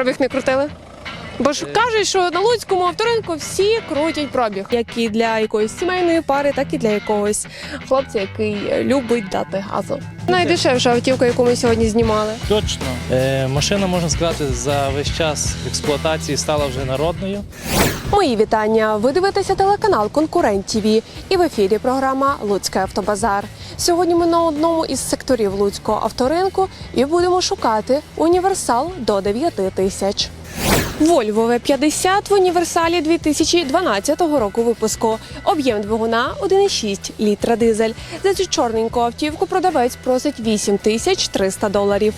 пробіг не крутили? Бо ж кажуть, що на Луцькому авторинку всі крутять пробіг, як і для якоїсь сімейної пари, так і для якогось хлопця, який любить дати газу. Найдешевша автівка, яку ми сьогодні знімали. Точно. Е, машина, можна сказати, за весь час експлуатації стала вже народною. Мої вітання. Ви дивитеся телеканал Конкурент ТВ і в ефірі програма Луцький автобазар. Сьогодні ми на одному із секторів Луцького авторинку і будемо шукати універсал до 9 тисяч. Volvo V50 в універсалі 2012 року випуску. Об'єм двигуна 1,6 літра дизель. За цю чорненьку автівку продавець просить 8 тисяч 300 доларів.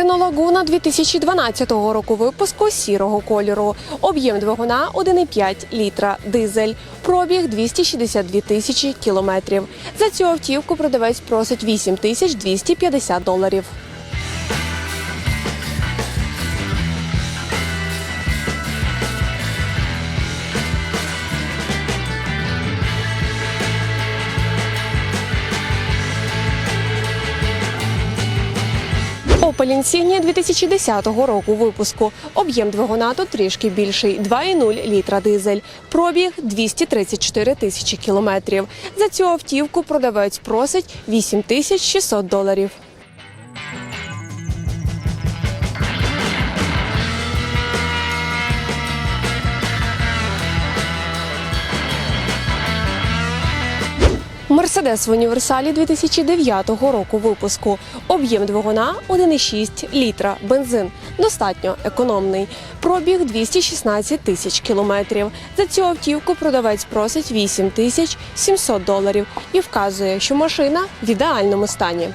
Рено Лагуна 2012 року випуску сірого кольору. Об'єм двигуна 1,5 літра, дизель. Пробіг 262 тисячі кілометрів. За цю автівку продавець просить 8 тисяч 250 доларів. Opel Insignia 2010 року випуску. Об'єм двигуна тут трішки більший 2,0 літра дизель. Пробіг 234 тисячі кілометрів. За цю автівку продавець просить 8 тисяч 600 доларів. Мерседес в універсалі 2009 року випуску. Об'єм двигуна 1,6 літра. Бензин достатньо економний. Пробіг 216 тисяч кілометрів. За цю автівку продавець просить 8 тисяч 700 доларів і вказує, що машина в ідеальному стані.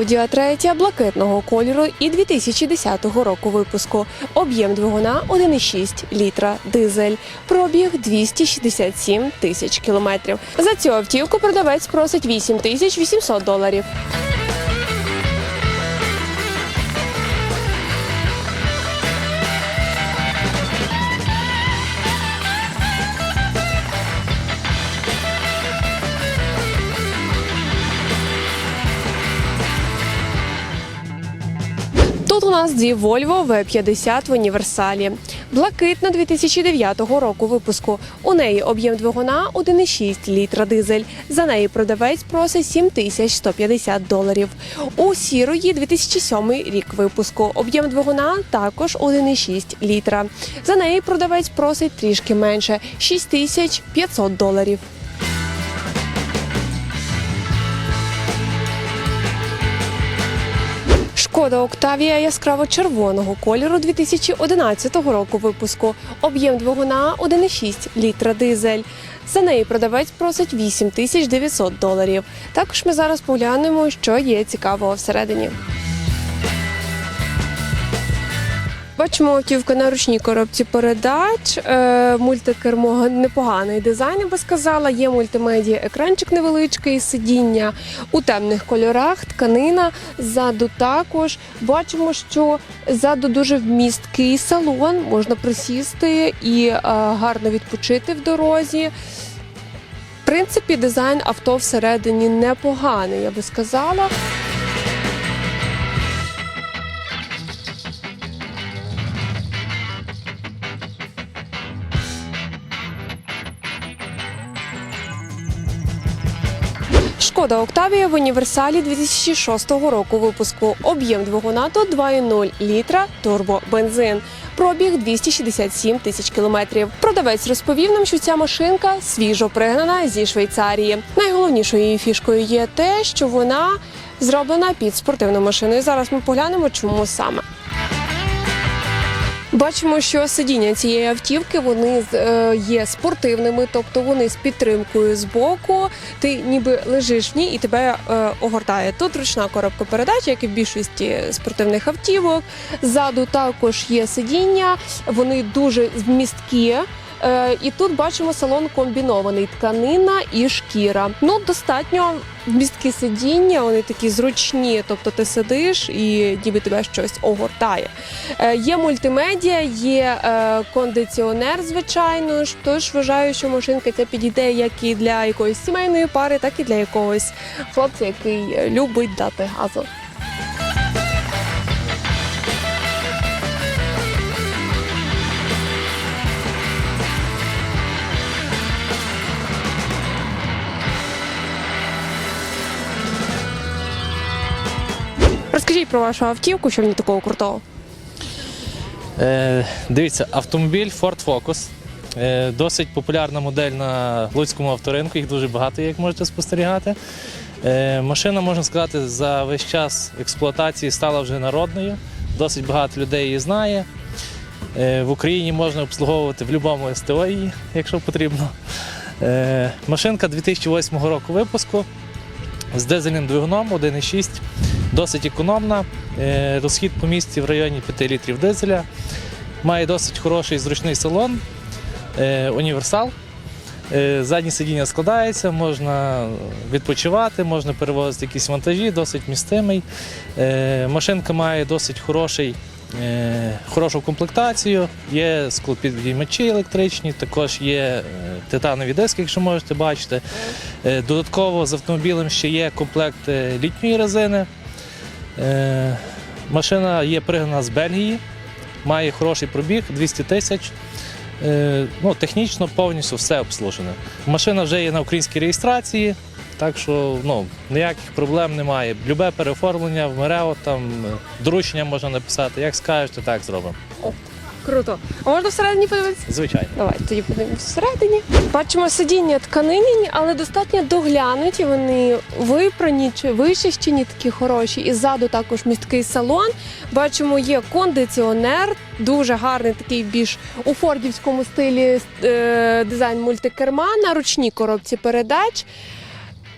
Audi A3 блакитного кольору і 2010 року випуску. Об'єм двигуна 1,6 літра, дизель. Пробіг 267 тисяч кілометрів. За цю автівку продавець просить 8 тисяч 800 доларів. Тут у нас дві Volvo V50 в універсалі. Блакитна 2009 року випуску. У неї об'єм двигуна 1,6 літра дизель. За неї продавець просить 7150 доларів. У сірої 2007 рік випуску. Об'єм двигуна також 1,6 літра. За неї продавець просить трішки менше 6500 доларів. Шкода Октавія яскраво червоного кольору 2011 року випуску. Об'єм двигуна 1,6 літра дизель. За неї продавець просить 8 тисяч 900 доларів. Також ми зараз поглянемо, що є цікавого всередині. Бачимо автівку на ручній коробці передач. Е, мультикермо непоганий дизайн, я би сказала. Є мультимедіа екранчик невеличкий, сидіння у темних кольорах, тканина. Ззаду також бачимо, що ззаду дуже вмісткий салон, можна присісти і е, гарно відпочити в дорозі. В принципі, дизайн авто всередині непоганий, я би сказала. Шкода Октавія в універсалі 2006 року випуску. Об'єм двигуна до 2,0 літра турбобензин. Пробіг 267 тисяч кілометрів. Продавець розповів нам, що ця машинка свіжо пригнана зі Швейцарії. Найголовнішою її фішкою є те, що вона зроблена під спортивну машину. І зараз ми поглянемо, чому саме. Бачимо, що сидіння цієї автівки вони е, є спортивними, тобто вони з підтримкою з боку. Ти ніби лежиш в ній і тебе е, огортає. Тут ручна коробка передач, як і в більшості спортивних автівок. Ззаду також є сидіння, вони дуже місткі. Е, і тут бачимо салон комбінований тканина і шкіра. Ну достатньо місткі сидіння, вони такі зручні, тобто ти сидиш і ніби тебе щось огортає. Е, Є мультимедіа, є е, кондиціонер, звичайно ж. Тож вважаю, що машинка ця підійде як і для якоїсь сімейної пари, так і для якогось хлопця, який е, любить дати газу. Розкажіть про вашу автівку, що в ній такого крутого. Е, дивіться, автомобіль Ford Focus. Е, досить популярна модель на Луцькому авторинку, їх дуже багато, як можете спостерігати. Е, машина, можна сказати, за весь час експлуатації стала вже народною. Досить багато людей її знає. Е, в Україні можна обслуговувати в будь-якому СТО її, якщо потрібно. Е, машинка 2008 року випуску з дизельним двигуном 1,6, досить економна. Е, Розхід по місті в районі 5 літрів дизеля. Має досить хороший зручний салон, е, універсал. Е, Заднє сидіння складається, можна відпочивати, можна перевозити якісь вантажі, досить містимий. Машинка має досить хороший, хорошу комплектацію, є склопідіймачі електричні, також є титанові диски, якщо можете бачити. Додатково з автомобілем ще є комплект літньої резини. Е, Машина є пригнана з Бельгії, має хороший пробіг 200 тисяч. Е, Ну, технічно повністю все обслужене. Машина вже є на українській реєстрації, так що ну, ніяких проблем немає. Любе переоформлення в Мерео, там е, доручення можна написати. Як скажете, так зробимо. Круто. А можна всередині подивитися? Звичайно. Давай тоді подивимось всередині. Бачимо сидіння тканині, але достатньо доглянуті. Вони випрані чи вичищені, такі хороші. І ззаду також місткий салон. Бачимо, є кондиціонер, дуже гарний, такий більш у фордівському стилі е, дизайн мультикерма на ручній коробці передач.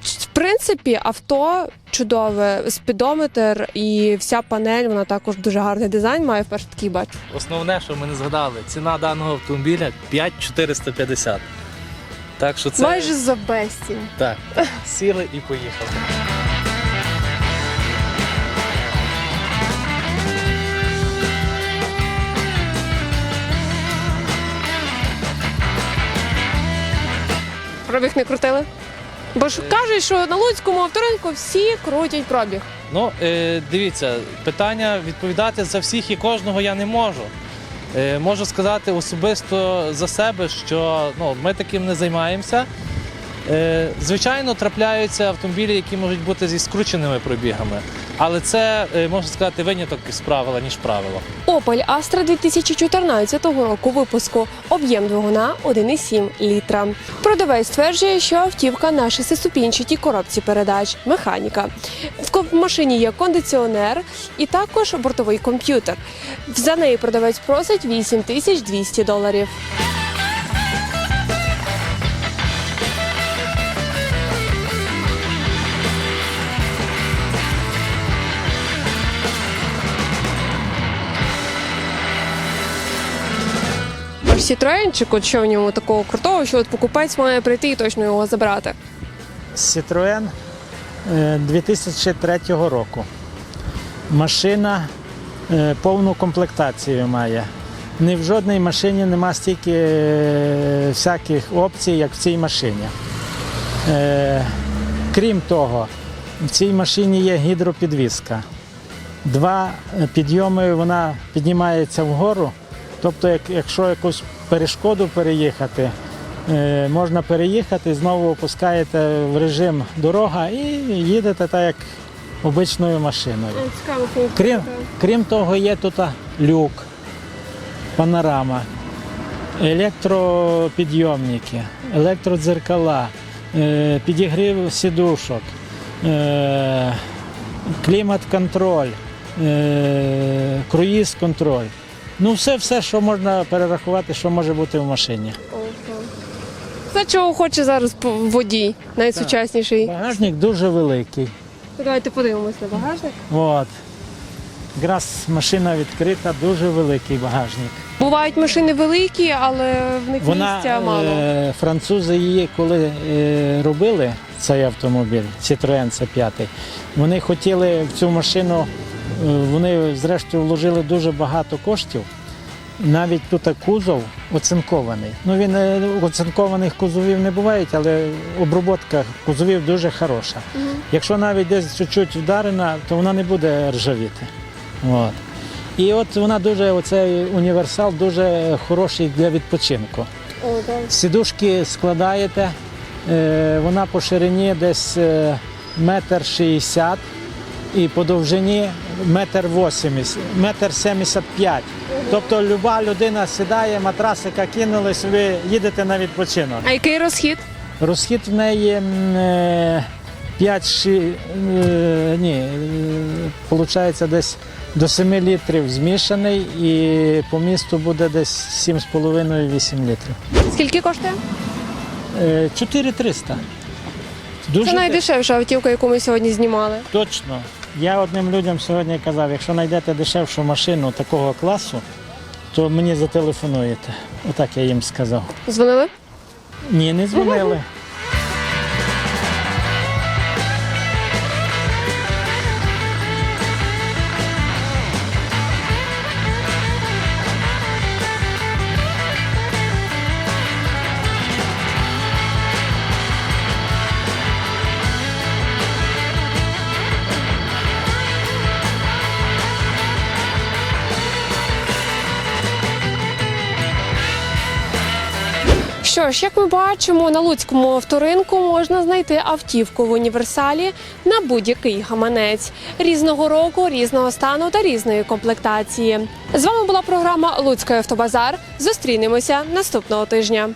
В принципі, авто чудове, спідометр і вся панель, вона також дуже гарний дизайн має вперше такий бачу. Основне, що ми не згадали, ціна даного автомобіля 5450. Так що це Майже за безцінь. так, сіли і поїхали. Пробіг не крутили? Бо ж кажуть, що на Луцькому авторинку всі крутять пробіг. Ну, е, дивіться, питання відповідати за всіх і кожного я не можу. Е, можу сказати особисто за себе, що ну, ми таким не займаємося. Е, звичайно, трапляються автомобілі, які можуть бути зі скрученими пробігами, але це е, можна сказати виняток із правила, ніж правило. Opel Astra 2014 року випуску. Об'єм двигуна 1,7 літра. Продавець стверджує, що автівка на шестиступінчатій коробці передач, механіка. В машині є кондиціонер і також бортовий комп'ютер. За неї продавець просить 8200 доларів. Citroenчик, от що в ньому такого крутого, що от покупець має прийти і точно його забрати. Е, 2003 року. Машина е, повну комплектацію має. Ні в жодній машині нема стільки е, всяких опцій, як в цій машині. Крім того, в цій машині є гідропідвізка. Два підйоми вона піднімається вгору. Тобто, як, якщо якусь перешкоду переїхати, Е, можна переїхати, знову опускаєте в режим дорога і їдете так, як обичною машиною. Крім, крім того, є тут люк, панорама, електропідйомники, електродзеркала, е, підігрів сідушок, е, клімат-контроль, е, круїз-контроль. Ну, все, все, що можна перерахувати, що може бути в машині. Це чого хоче зараз водій, найсучасніший. Багажник дуже великий. Давайте подивимось на багажник. От. Якраз машина відкрита, дуже великий багажник. Бувають машини великі, але в них Вона місця мало. е, французи її, коли е, робили цей автомобіль, Citroën c 5 вони хотіли в цю машину, вони зрештою вложили дуже багато коштів. Навіть тут кузов оцинкований. Ну він е, оцинкованих кузовів не буває, але оброботка кузовів дуже хороша. Якщо навіть десь чуть-чуть вдарена, то вона не буде ржавіти. От. І от вона дуже, оцей універсал дуже хороший для відпочинку. О, так. Сідушки складаєте, е, вона по ширині десь е, метр шістдесят і по довжині метр вісімдесят, метр сімдесят п'ять. Тобто люба людина сідає, матрасика кинули, собі їдете на відпочинок. А який розхід? Розхід в неї м, е, 5 ші, е, ні, виходить десь до 7 літрів змішаний і по місту буде десь 7,5-8 літрів. Скільки коштує? Е, 4300. Дуже Це найдешевша автівка, яку ми сьогодні знімали. точно. Я одним людям сьогодні казав, якщо знайдете дешевшу машину такого класу, то мені зателефонуєте. Отак я їм сказав. Дзвонили? Ні, не дзвонили. Що ж, як ми бачимо, на Луцькому авторинку можна знайти автівку в універсалі на будь-який гаманець різного року, різного стану та різної комплектації. З вами була програма Луцький автобазар. Зустрінемося наступного тижня.